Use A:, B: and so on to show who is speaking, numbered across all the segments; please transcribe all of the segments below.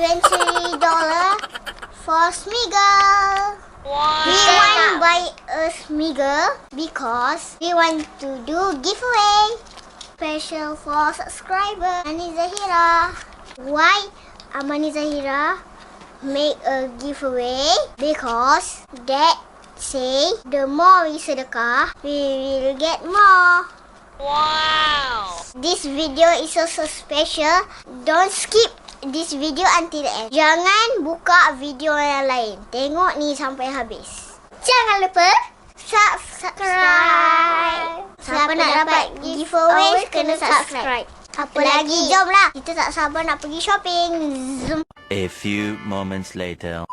A: twenty dollar for Smiggle.
B: Wow.
A: We want to buy a Smiggle because we want to do giveaway special for subscriber Amani Zahira. Why Amani Zahira make a giveaway? Because dad say the more we sedekah, we will get more.
B: Wow.
A: This video is also special. Don't skip this video until the end. Jangan buka video yang lain. Tengok ni sampai habis. Jangan lupa subscribe. Siapa nak dapat giveaway kena subscribe. Apa lagi? Jomlah. Kita tak sabar nak pergi shopping. Zoom.
C: A few moments later.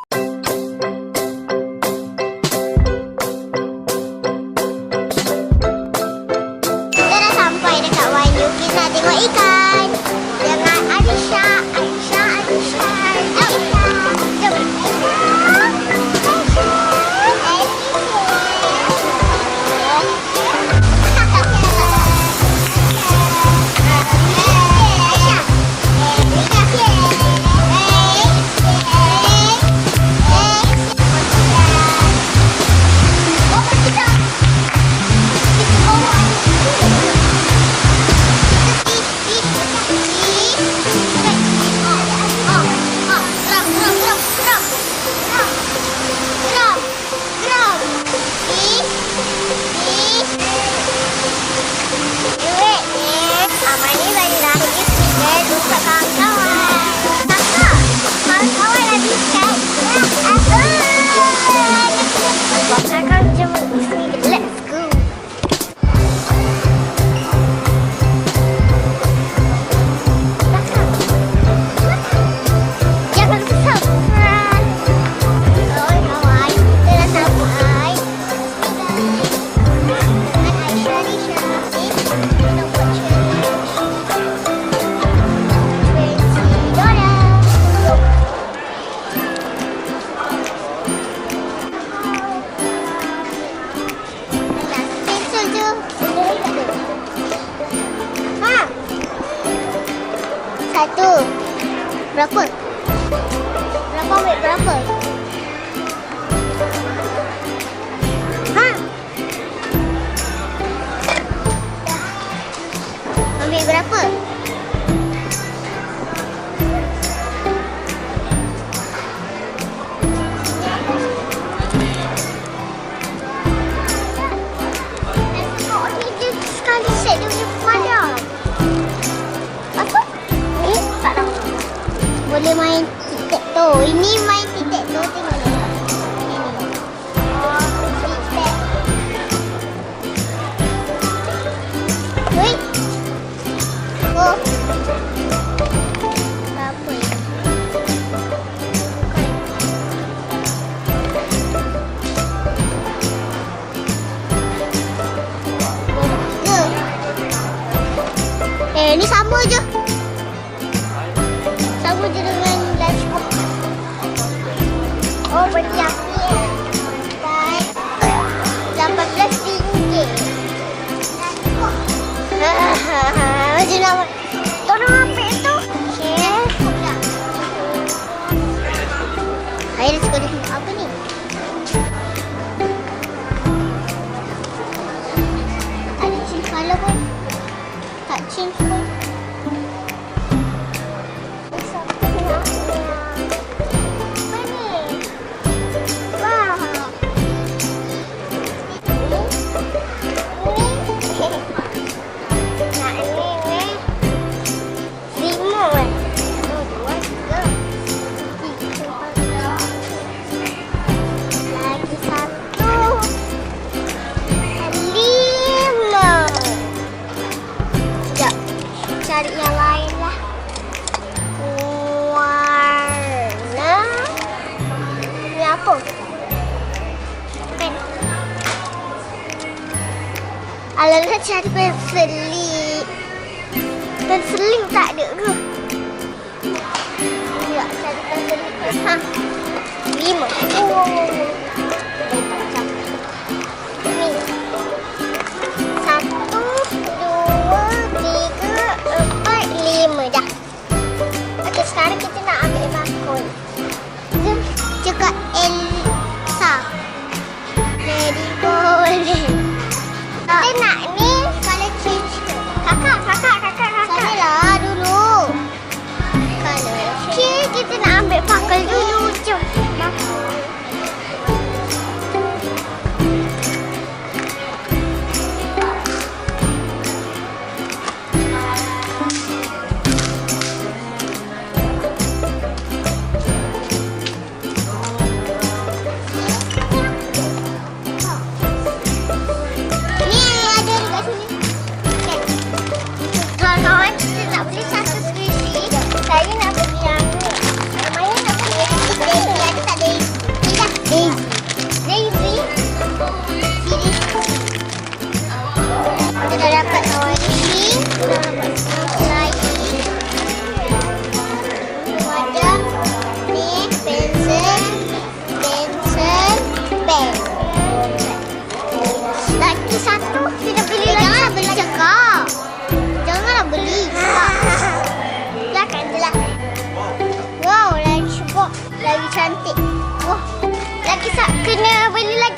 A: record sama je. Sama je dengan lunchbox. Oh, beli api. Dan RM18. Macam nak อะไรนะฉันเป็นสลิงเป็นสลิงแตะเดือดูเดี๋ยวฉันเป็นฟิลลิ่งฮะยิ้มโอ้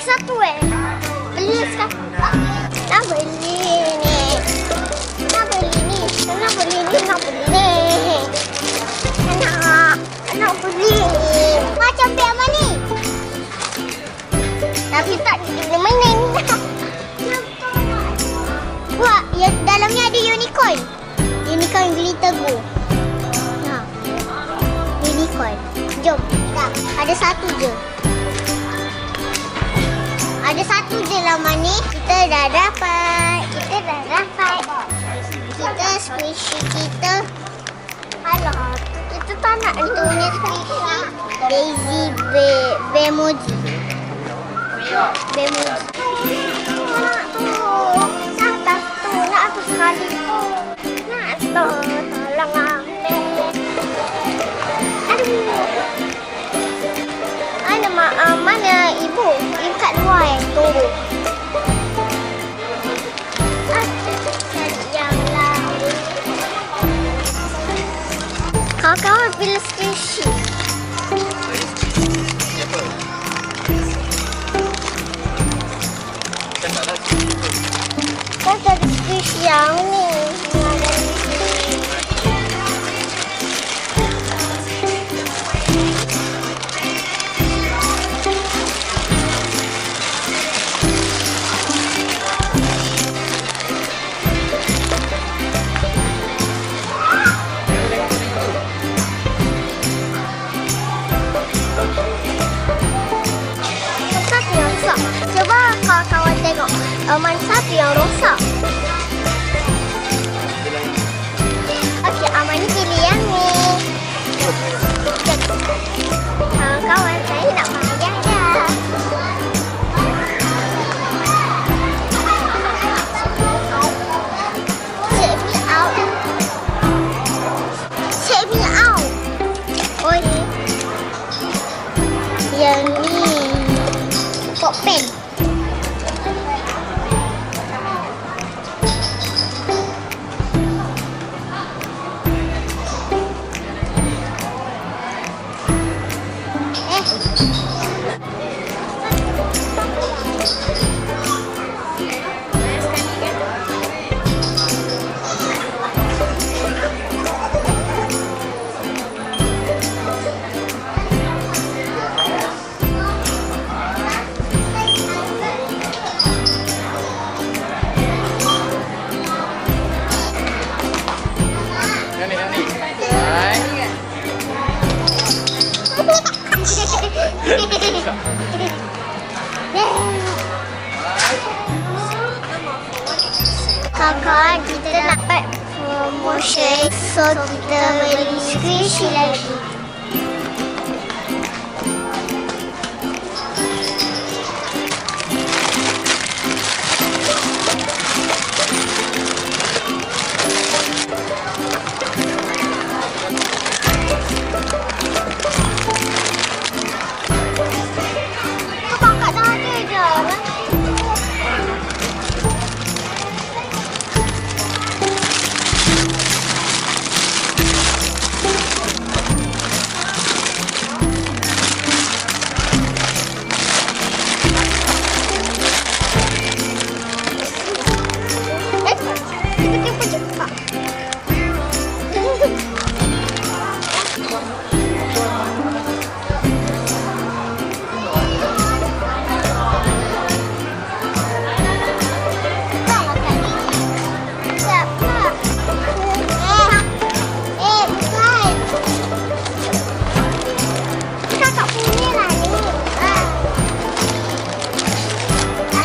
A: satu eh. Beli satu. Nak beli ni. Nak beli ni. Nak beli ni. Nak beli ni. Nak. Nak beli. Macam biar mana ni? Tapi tak kena mainin. Wah, ya, dalamnya ada unicorn. Unicorn glitter go. Ha. Unicorn. Jom. Tak, ada satu je. Je lah ni. Kita dah dapat. Kita dah dapat. Kita squishy kita. Alah, kita tak nak dia punya squishy. Daisy Be Bemoji. Bemoji. Nak tu. Nak tu. Nak tu sekali tu. Nak tu. Mana ibu? Ibu kat luar yang tunggu. Tengok. Uh, mana satu yang rosak. Okey, Kakak, kita dapat promotion So kita beli squishy lagi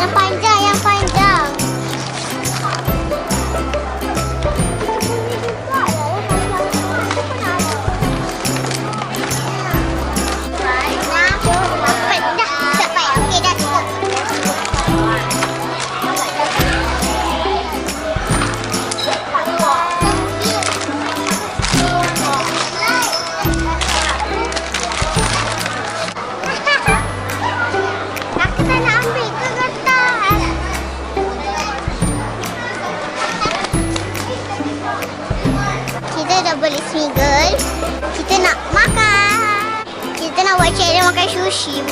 A: Yang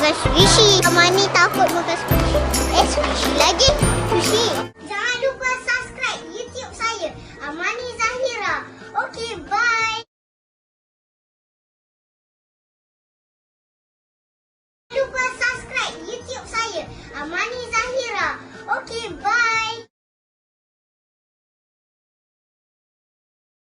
A: Bukan sushi. Amani takut makan